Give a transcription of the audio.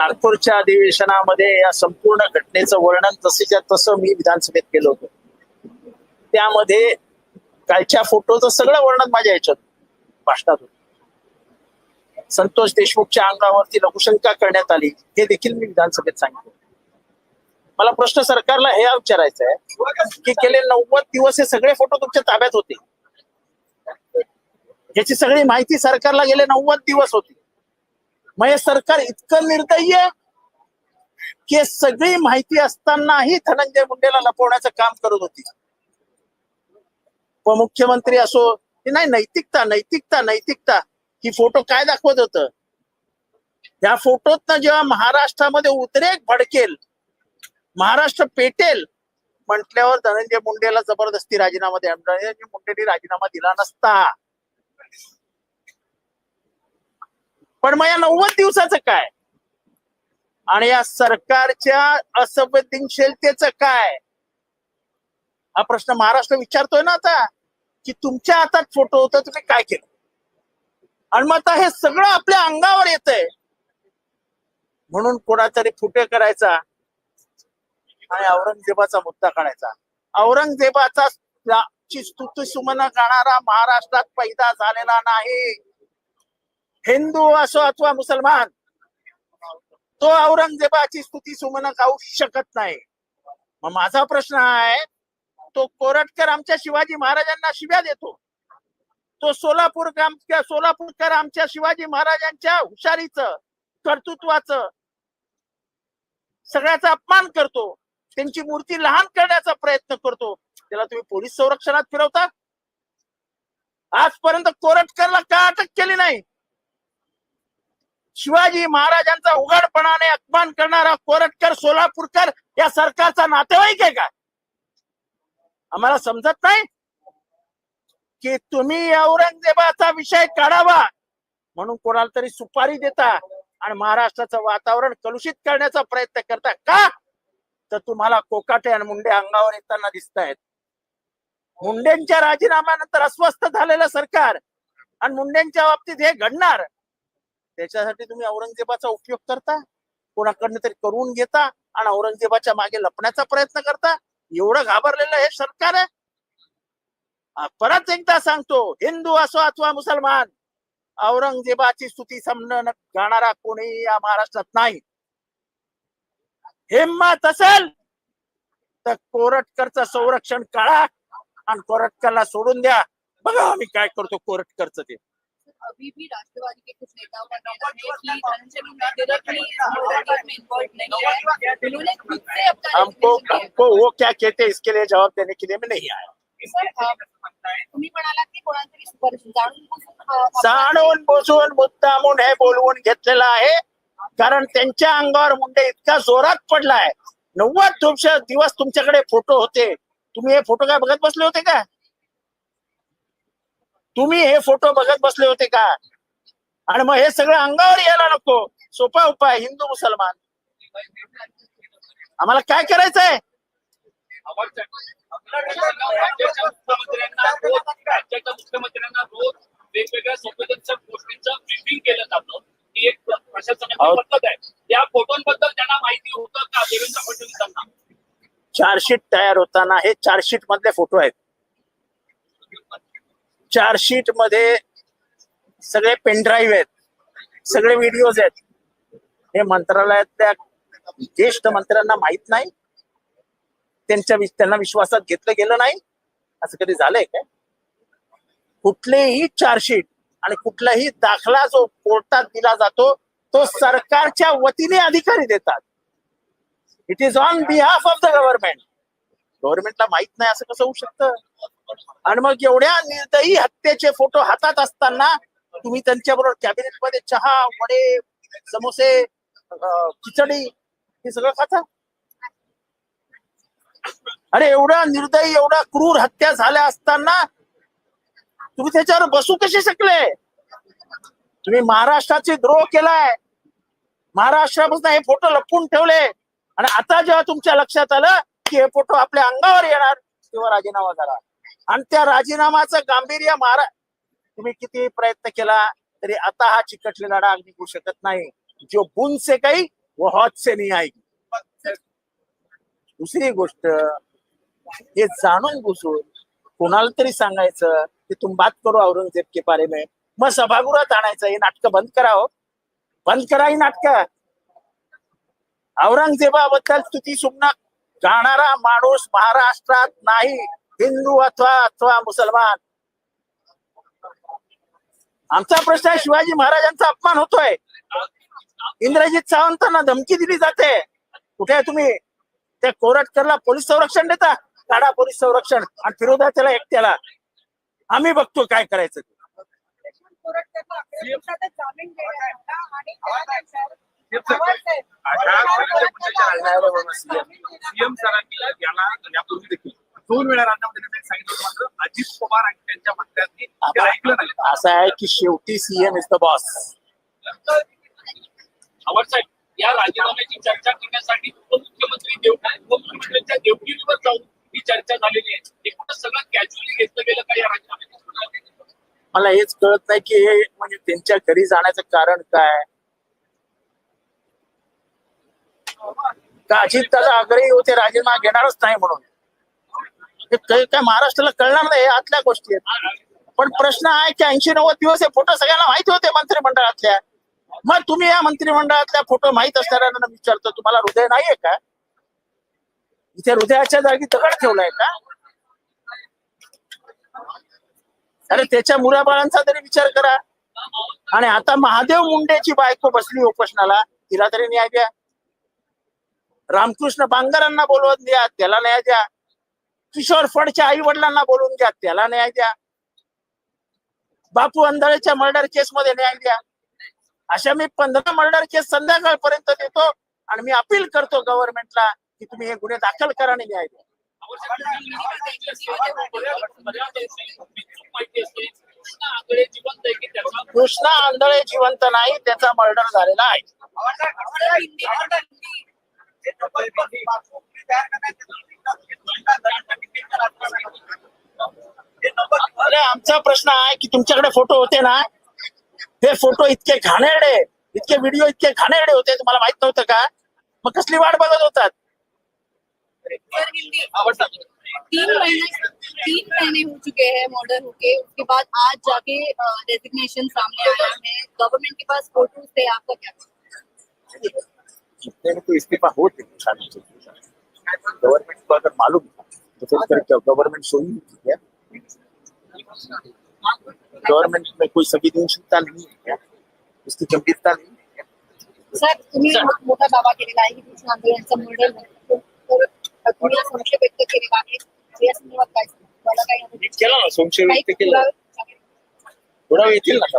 नागपूरच्या अधिवेशनामध्ये या संपूर्ण घटनेचं वर्णन तसेच्या तसं मी विधानसभेत केलं होतं. त्यामध्ये कालच्या फोटोचं सगळं वर्णन माझ्या याच्यात भाषणात होत. संतोष देशमुखच्या अंगावरती लघुशंका करण्यात आली हे देखील मी विधानसभेत सांगितलं. मला प्रश्न सरकारला हे विचारायचं आहे की गेले नव्वद दिवस हे सगळे फोटो तुमच्या ताब्यात होते. याची सगळी माहिती सरकारला गेले नव्वद दिवस होती. मग हे सरकार इतकं निर्दयी आहे की सगळी माहिती असतानाही धनंजय मुंडेला लपवण्याचं काम करत होती. मुख्यमंत्री असो नाही नैतिकता नैतिकता नैतिकता ही फोटो काय दाखवत होत? या फोटोत जेव्हा महाराष्ट्रामध्ये उद्रेक भडकेल महाराष्ट्र पेटेल म्हटल्यावर धनंजय मुंडेला जबरदस्ती राजीनामा द्या. धनंजय मुंडेने राजीनामा दिला नसता. पण मग या नव्वद दिवसाचं काय? आणि या सरकारच्या असंवेदनशीलतेच काय? हा प्रश्न महाराष्ट्र विचारतोय ना आता की तुमच्या हातात फोटो होता तुम्ही काय केलं? आणि मग आता हे सगळं आपल्या अंगावर येत आहे म्हणून कोणातरी फुटे करायचा आणि औरंगजेबाचा मुद्दा काढायचा. औरंगजेबाचा ची स्तुती सुमन गाणारा महाराष्ट्रात पैदा झालेला नाही. हिंदू असो अथवा मुसलमान तो औरंगजेबाची स्तुती सुमन गाऊ शकत नाही. मग माझा प्रश्न आहे तो कोरटकर आमच्या शिवाजी महाराजांना शिव्या देतो. तो सोलापूर सोलापूरकर आमच्या शिवाजी महाराजांच्या हुशारीच कर्तृत्वाचं सगळ्याचा अपमान करतो. त्यांची मूर्ती लहान करण्याचा प्रयत्न करतो. त्याला तुम्ही पोलीस संरक्षणात फिरवता? आजपर्यंत कोरटकरला का अटक केली नाही? शिवाजी महाराजांचा उघडपणाने अपमान करणारा कोरटकर सोलापूरकर या सरकारचा नातेवाईक आहे का? आम्हाला समजत नाही? की तुम्ही औरंगजेबाचा विषय काढावा म्हणून कोणाला तरी सुपारी देता आणि महाराष्ट्राचं वातावरण कलुषित करण्याचा प्रयत्न करता का? तर तुम्हाला कोकाटे आणि मुंडे अंगावर येताना दिसत आहेत मुंडेंच्या राजीनाम्यानंतर अस्वस्थ झालेलं सरकार आणि मुंडेंच्या बाबतीत हे घडणार. त्याच्यासाठी तुम्ही औरंगजेबाचा उपयोग करता कोणाकडनं तरी करून घेता आणि औरंगजेबाच्या मागे लपण्याचा प्रयत्न करता. एवढं घाबरलेलं हे सरकार आहे. परत एकदा सांगतो हिंदू असो अथवा मुसलमान औरंगजेबाची स्तुती समन गाणारा कोणीही या महाराष्ट्रात नाही. हिंमत असेल तर कोरटकरचं संरक्षण काढा आणि कोरटकरला सोडून द्या. बघा आम्ही काय करतो कोरटकरचं ते. अभी भी राष्ट्रवादी के कुछ नेताओं का कहना है कि धनंजय मुंडे डायरेक्टली में इन्वॉल्व नहीं है। उन्होंने खुद से अपना हमको है. वो क्या कहते हैं? इसके लिए जवाब देने के लिए मैं नहीं आया। तुम्ही की कोणातरी जाणून बुजून मुद्दामून हे बोलवून घेतलेलं आहे. कारण त्यांच्या अंगावर मुंडे इतका जोरात पडलाय. नव्वद दिवस दिवस तुमच्याकडे फोटो होते. तुम्ही हे फोटो काय बघत बसले होते का? तुम्ही हे फोटो बघत बसले होते का? आणि मग हे सगळं अंगावर यायला नको. सोपा उपाय हिंदू मुसलमान. आम्हाला काय करायचंय? राज्याच्या मुख्यमंत्र्यांना रोज वेगवेगळ्या संवेदनशील गोष्टींचं ब्रीफिंग केलं जातं ही एक प्रशासनाची अहो. पद्धत आहे त्या फोटोंबद्दल त्यांना माहिती होतं का देवेंद्र फडणवीसांना चार्जशीट तयार होताना हे चार्जशीट मधले फोटो आहेत. चार्जशीटमध्ये सगळे पेनड्राईव्ह आहेत. सगळे व्हिडिओज आहेत. हे मंत्रालयातल्या ज्येष्ठ मंत्र्यांना माहीत नाही. त्यांच्या त्यांना विश्वासात घेतलं गेलं नाही. असं कधी झालंय काय? कुठलेही चार्जशीट आणि कुठलाही दाखला जो कोर्टात दिला जातो तो सरकारच्या वतीने अधिकारी देतात. It is on behalf of the government गव्हर्नमेंटला माहीत नाही असं कसं होऊ शकतं? आणि मग एवढ्या निर्दयी हत्येचे फोटो हातात असताना तुम्ही त्यांच्याबरोबर कॅबिनेटमध्ये चहा वडे समोसे खिचडी हे सगळं खाता? अरे एवढा निर्दयी एवढा क्रूर हत्या झाल्या असताना तुम्ही त्याच्यावर बसू कसे शकले? तुम्ही महाराष्ट्राचे द्रोह केलाय. महाराष्ट्रापासून हे फोटो लपवून ठेवले. आणि आता जेव्हा तुमच्या लक्षात आलं की हे फोटो आपल्या अंगावर येणार. किंवा राजीनामा करा. आणि त्या राजीनामाचं गांभीर्य मारा. तुम्ही किती प्रयत्न केला तरी आता हा चिकटलेला डाग निघू शकत नाही. जो बुन से काही व हॉत से नाही आएगी. दुसरी गोष्ट हे जाणून घुसून कोणाला तरी सांगायचं की तुम बात करू औरंगजेब के बारे में. मग सभागृहात आणायचं हे नाटकं बंद करावं हो. बंद करा ही नाटकं. औरंगजेबाबद्दल तुझी सुमना गाणारा माणूस महाराष्ट्रात नाही हिंदू अथवा अथवा मुसलमान. आमचा प्रश्न आहे शिवाजी महाराजांचा अपमान होतोय. इंद्रजित सावंतांना धमकी दिली जाते. कुठे आहे तुम्ही? त्या कोरटकरला पोलीस संरक्षण देता? काढा पोलीस संरक्षण आणि फिरवता त्याला एकट्याला. आम्ही बघतो काय करायचं. सीएम सरांनी याला यापूर्वी देखील दोन वेळा देण्यासाठी सांगितलं होतं, मात्र अजित पवार आणि त्यांच्या मंत्र्यांनी ते ऐकलं नाही. असं आहे की शेवटी सीएम इज द बॉस साहेब या राजीनाम्याची चर्चा करण्यासाठी उपमुख्यमंत्री देव उपमुख्यमंत्र्यांच्या देवगिरीवर जाऊन ही चर्चा झालेली आहे. एकूणच सगळं कॅज्युअली घेतलं गेलं का या राजीनाम्याची मला हेच कळत नाही की हे म्हणजे त्यांच्या घरी जाण्याचं कारण काय? का अजित दादा आग्रही होते राजीनामा घेणारच नाही म्हणून. काय महाराष्ट्राला कळणार नाही आतल्या गोष्टी आहेत. पण प्रश्न आहे की ऐंशी नव्वद दिवस हे फोटो सगळ्यांना माहिती होते मंत्रिमंडळातल्या. मग तुम्ही या मंत्रिमंडळातल्या फोटो माहीत असणाऱ्यांना विचारतो तुम्हाला हृदय नाहीये का? इथे हृदयाच्या जागी दगड ठेवलाय का? अरे त्याच्या मुलाबाळांचा तरी विचार करा. आणि आता महादेव मुंडेची बायको बसली उपोषणाला तिला तरी न्याय द्या. रामकृष्ण बांगरांना बोलवून द्या त्याला न्याय द्या. किशोर फडच्या आई वडिलांना बोलवून द्या त्याला न्याय द्या. बापू अंधळेच्या मर्डर केस मध्ये न्याय द्या. अशा मी पंधरा मर्डर केस संध्याकाळपर्यंत देतो आणि मी अपील करतो गव्हर्नमेंटला की तुम्ही हे गुन्हे दाखल करा आणि न्याय द्या. कृष्णा आंधळे जिवंत नाही त्याचा मर्डर झालेला आहे. अरे आमचा प्रश्न आहे की तुमच्याकडे फोटो होते ना? ते फोटो इतके घाणेरडे इतके व्हिडिओ इतके घाणेरडे होते तुम्हाला माहीत नव्हतं का? मग कसली वाट बघत होतात? तीन महीने तीन महीने हो चुके हैं मर्डर होके। उसके बाद आज जाके रेजिग्नेशन सामने आया है। गवर्नमेंट के पास फोटो से आपका क्या? जितने तो इस्तीफा होते गवर्नमेंट को अगर मालूम था तो फिर करके गवर्नमेंट सो ही नहीं क्या गवर्नमेंट में कोई संवेदनशीलता नहीं है क्या उसकी गंभीरता नहीं है? सर तुम्ही मोठा दावा केलेला आहे की कृष्ण आंधळे यांचं मर्डर झालं तर तुम्ही हा संशय व्यक्त केलेला आहे या संदर्भात काय? मला काही केला ना संशय व्यक्त केला? थोडा वेळ येतील ना?